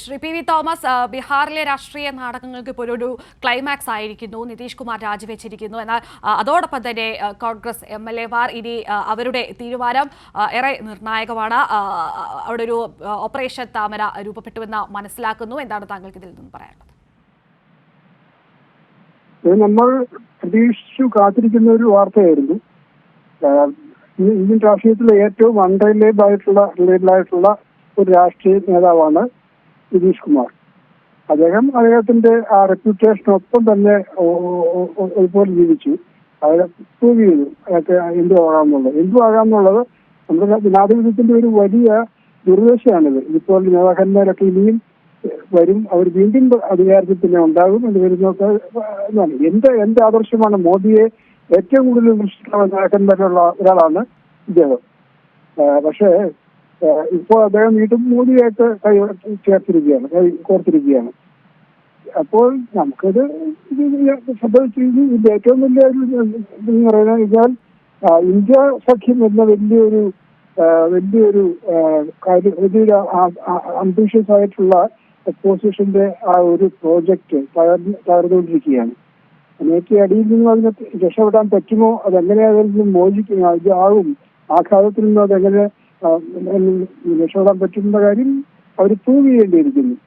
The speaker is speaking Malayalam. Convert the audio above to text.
ശ്രീ പി വി തോമസ് ബീഹാറിലെ രാഷ്ട്രീയ നാടകങ്ങൾക്ക് ഇപ്പോൾ ഒരു ക്ലൈമാക്സ് ആയിരിക്കുന്നു. നിതീഷ് കുമാർ രാജിവെച്ചിരിക്കുന്നു. എന്നാൽ അതോടൊപ്പം തന്നെ കോൺഗ്രസ് എം എൽ എമാർ ഇനി അവരുടെ തീരുമാനം ഏറെ നിർണായകമാണ്. അവിടെ ഒരു ഓപ്പറേഷൻ താമര രൂപപ്പെട്ടുവെന്ന് മനസ്സിലാക്കുന്നു. എന്താണ് താങ്കൾക്ക് ഇതിൽ നിന്ന് പറയാനുള്ളത്? നമ്മൾ പ്രതീക്ഷിച്ചു കാത്തിരിക്കുന്ന ഒരു വാർത്തയായിരുന്നു. ഇന്ത്യൻ രാഷ്ട്രീയത്തിലെ ഏറ്റവും അൺറിലേബിൾ ആയിട്ടുള്ള റിലേബിൾ ആയിട്ടുള്ള ഒരു രാഷ്ട്രീയ നേതാവാണ് നിതീഷ് കുമാർ. അദ്ദേഹം അദ്ദേഹത്തിന്റെ ആ റെപ്യൂട്ടേഷനൊപ്പം തന്നെ ഒരുപോലെ ജീവിച്ചു. അയാളെ പ്രൂവ് ചെയ്തു. അയാൾക്ക് എന്തു ആകാമെന്നുള്ളത്. എന്തു ആകാമെന്നുള്ളത് നമ്മുടെ ജനാധിപത്യത്തിന്റെ ഒരു വലിയ ദുർദശയാണിത് ഇപ്പോൾ നേതാക്കന്മാരൊക്കെ ഇനിയും വരും. അവർ വീണ്ടും അധികാരത്തിൽ തന്നെ ഉണ്ടാകും എന്ന് വരുന്നൊക്കെ എന്റെ എന്റെ ആദർശമാണ് മോദിയെ ഏറ്റവും കൂടുതൽ വിമർശിക്കുന്ന നേതാക്കന്മാരുള്ള ഒരാളാണ് ഇദ്ദേഹം. പക്ഷേ ഇപ്പോൾ അദ്ദേഹം വീണ്ടും മോദിയായിട്ട് കൈ ചേർത്തിരിക്കുകയാണ് കൈ കോർത്തിരിക്കുകയാണ്. അപ്പോൾ നമുക്കത് ഇതിന്റെ ഏറ്റവും വലിയ ഒരു പറയുന്നത് കഴിഞ്ഞാൽ ഇന്ത്യ സഖ്യം എന്ന വലിയൊരു വലിയൊരു കാര്യം അംബീഷ്യസ് ആയിട്ടുള്ള ഓപ്പോസിഷന്റെ ആ ഒരു പ്രോജക്റ്റ് തകർന്ന് തകർന്നുകൊണ്ടിരിക്കുകയാണ്. അതിനൊക്കെ അടിയിൽ നിന്നും അതിനെ രക്ഷപ്പെടാൻ പറ്റുമോ? അതെങ്ങനെ അതിൽ നിന്നും മോചിക്കും ആകും ആഘാതത്തിൽ നിന്നും അതെങ്ങനെ രക്ഷപ്പെടാൻ പറ്റുന്ന കാര്യം അവർ പ്രൂവ് ചെയ്യേണ്ടിയിരിക്കുന്നു